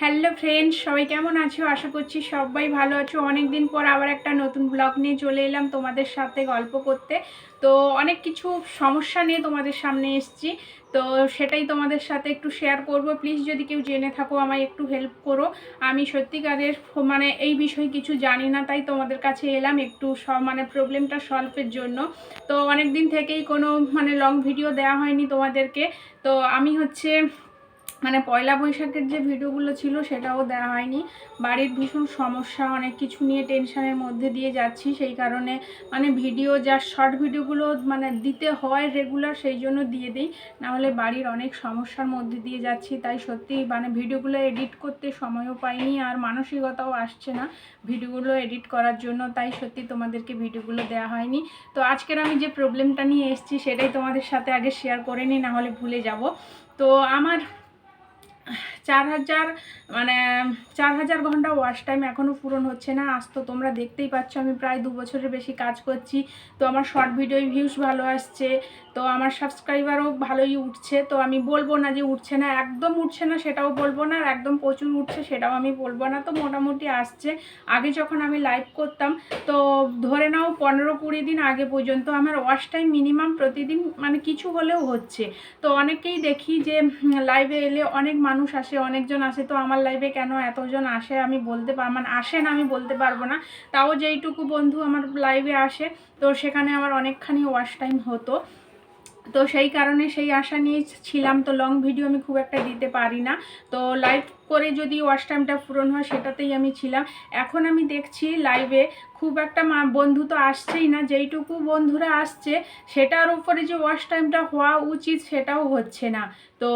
Hello friends সবাই কেমন আছো? আশা করছি সবাই ভালো আছো। অনেক দিন পর আবার একটা নতুন ব্লগ নিয়ে চলে এলাম তোমাদের সাথে গল্প করতে। তো অনেক কিছু সমস্যা নিয়ে তোমাদের সামনে এসেছি। তো সেটাই তোমাদের সাথে একটু শেয়ার করব। প্লিজ যদি কেউ জেনে থাকো, আমায় একটু হেল্প করো। আমি সত্যিকারের মানে এই বিষয়ে কিছু জানি না, তাই তোমাদের কাছে এলাম একটু মানে প্রবলেমটা সলভের জন্য। তো অনেক দিন থেকেই কোনো মানে লং ভিডিও দেওয়া হয়নি তোমাদেরকে। তো আমি হচ্ছে মানে পয়লা বৈশাখের যে ভিডিওগুলো ছিল সেটাও দেওয়া হয়নি। বাড়ির ভীষণ সমস্যা, অনেক কিছু নিয়ে টেনশনের মধ্যে দিয়ে যাচ্ছি। সেই কারণে মানে ভিডিও যা শর্ট ভিডিওগুলো মানে দিতে হয় রেগুলার সেই জন্য দিয়ে দিই। নাহলে বাড়ির অনেক সমস্যার মধ্যে দিয়ে যাচ্ছি। তাই সত্যি মানে ভিডিওগুলো এডিট করতে সময়ও পাইনি আর মানসিকতাও আসছে না ভিডিওগুলো এডিট করার জন্য। তাই সত্যি তোমাদেরকে ভিডিওগুলো দেওয়া হয়নি। তো আজকের আমি যে প্রবলেমটা নিয়ে এসেছি সেটাই তোমাদের সাথে আগে শেয়ার করে নিই, নাহলে ভুলে যাব। তো আমার চার হাজার মানে চার হাজার ঘণ্টা ওয়াশ টাইম এখনও পূরণ হচ্ছে না। আজ তো তোমরা দেখতেই পাচ্ছ, আমি প্রায় দু বছরের বেশি কাজ করছি। তো আমার শর্ট ভিডিও ভিউস ভালো আসছে। তো আমার সাবস্ক্রাইবারও ভালোই উঠছে। তো আমি বলব না যে উঠছে না, একদম উঠছে না সেটাও বলব না, আর একদম প্রচুর উঠছে সেটাও আমি বলব না। তো মোটামুটি আসছে। আগে যখন আমি লাইভ করতাম, তো ধরে নাও পনেরো কুড়ি দিন আগে পর্যন্ত আমার ওয়াশ টাইম মিনিমাম প্রতিদিন মানে কিছু হলেও হচ্ছে। তো অনেকেই দেখি যে লাইভে এলে অনেক মানুষ আসে, অনেকজন আসে, তো আমার লাইফে কেন এতজন আসে আমি বলতে পার মানে আসে না আমি বলতে পারব না। তাও যেইটুকু বন্ধু আমার লাইভে আসে, তো সেখানে আমার অনেকখানি ওয়াশ টাইম হতো। তো সেই কারণে সেই আশা নিয়ে ছিলাম, তো লং ভিডিও আমি খুব একটা দিতে পারি না। তো লাইভ করে যদি ওয়াশ টাইমটা পূরণ হয় সেটাতেই আমি ছিলাম। এখন আমি দেখছি লাইভে খুব একটা মা, বন্ধু তো আসছেই না, যেইটুকু বন্ধুরা আসছে, সেটার উপরে যে ওয়াশ টাইমটা হওয়া উচিত সেটাও হচ্ছে না। তো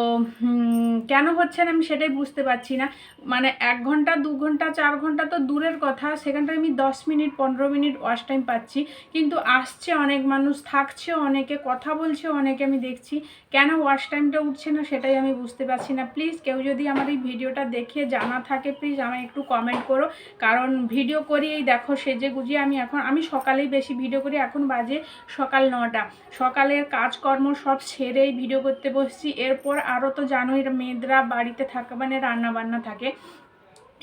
কেন হচ্ছে না আমি সেটাই বুঝতে পারছি না। মানে এক ঘণ্টা, দু ঘণ্টা, চার ঘণ্টা তো দূরের কথা, সেখানটায় আমি দশ মিনিট, পনেরো মিনিট ওয়াশ টাইম পাচ্ছি। কিন্তু আসছে অনেক মানুষ, থাকছে অনেকে, কথা বলছে অনেকে আমি দেখছি। কেন ওয়াশ টাইমটা উঠছে না সেটাই আমি বুঝতে পারছি না। প্লিজ কেউ যদি আমার এই ভিডিওটা দেখে জানা থাকে প্লিজ আমায় একটু কমেন্ট করো। কারণ ভিডিও করি এই দেখো সেজে গুজিয়ে আমি এখন, আমি সকালেই বেশি ভিডিও করি, এখন বাজে সকাল নটা। সকালের কাজকর্ম সব সেরেই ভিডিও করতে বসছি। এরপর আরও তো জানোই মেয়েদরা বাড়িতে থাকে মানে রান্না বান্না থাকে।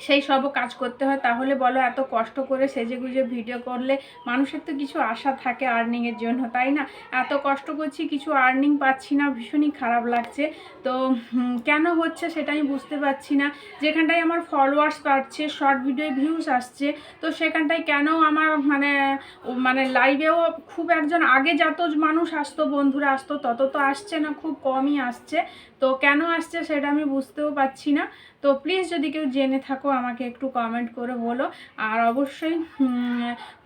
সেই সবও কাজ করতে হয়। তাহলে বলো এত কষ্ট করে সেজে গুজে ভিডিও করলে মানুষের তো কিছু আশা থাকে আর্নিংয়ের জন্য, তাই না? এত কষ্ট করছি, কিছু আর্নিং পাচ্ছি না, ভীষণই খারাপ লাগছে। তো কেন হচ্ছে সেটা আমি বুঝতে পারছি না। যেখানটায় আমার ফলোয়ার্স বাড়ছে শর্ট ভিডিও ভিউজ আসছে, তো সেখানটায় কেন আমার মানে মানে লাইভেও খুব একজন আগে যত মানুষ আসতো, বন্ধুরা আসতো, তত তো আসছে না, খুব কমই আসছে। তো কেন আসছে সেটা আমি বুঝতেও পারছি না। তো প্লিজ যদি কেউ জেনে থাকো, আমাকে একটু কমেন্ট করে বলো। আর অবশ্যই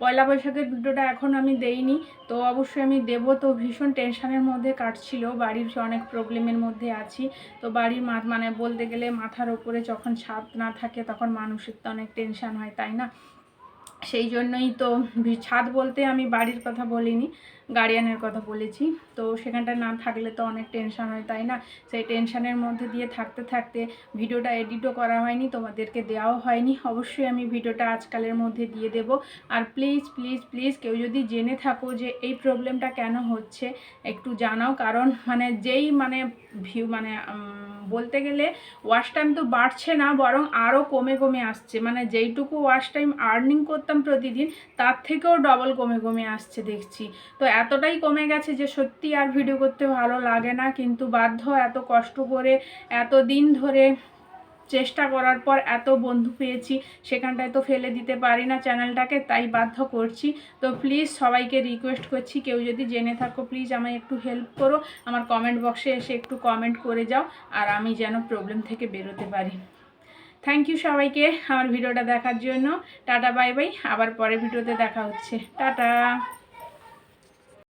পয়লা বৈশাখের ভিডিওটা এখন আমি দেইনি, তো অবশ্যই আমি দেবো। তো ভীষণ টেনশানের মধ্যে কাটছিল, বাড়ির অনেক প্রবলেমের মধ্যে আছি। তো বাড়ির মানে বলতে গেলে মাথার ওপরে যখন ছাদ না থাকে, তখন মানুষের তো অনেক টেনশান হয়, তাই না? সেই জন্যই তো ছাদ বলতে আমি বাড়ির কথা বলিনি, গার্ডিয়ানের কথা বলেছি। তো সেখানটা না থাকলে তো অনেক টেনশন হয়, তাই না? সেই টেনশনের মধ্যে দিয়ে থাকতে থাকতে ভিডিওটা এডিটও করা হয়নি, তোমাদেরকে দেওয়াও হয়নি। অবশ্যই আমি ভিডিওটা আজকালের মধ্যে দিয়ে দেব। আর প্লিজ প্লিজ প্লিজ কেউ যদি জেনে থাকো যে এই প্রবলেমটা কেন হচ্ছে, একটু জানাও। কারণ মানে যেই মানে ভিউ মানে বলতে গেলে ওয়াশ টাইম তো বাড়ছে না, বরং আরও কমে কমে আসছে। মানে যেইটুকু ওয়াশ টাইম আর্নিং করতাম প্রতিদিন, তার থেকেও ডবল কমে কমে আসছে দেখছি। তো এতটাই কমে গেছে যে সত্যি আর ভিডিও করতে ভালো লাগে না, কিন্তু বাধ্য এত কষ্ট করে এত দিন ধরে চেষ্টা করার পর এত বন্ধু পেয়েছি, সেখানটায় তো ফেলে দিতে পারি না চ্যানেলটাকে, তাই বাধ্য করছি। তো প্লিজ সবাইকে রিকোয়েস্ট করছি, কেউ যদি জেনে থাকো প্লিজ আমায় একটু হেল্প করো। আমার কমেন্ট বক্সে এসে একটু কমেন্ট করে যাও, আর আমি যেন প্রবলেম থেকে বেরোতে পারি। থ্যাংক ইউ সবাইকে আমার ভিডিওটা দেখার জন্য। টাটা বাই বাই আবার পরে ভিডিওতে দেখা হচ্ছে। টাটা।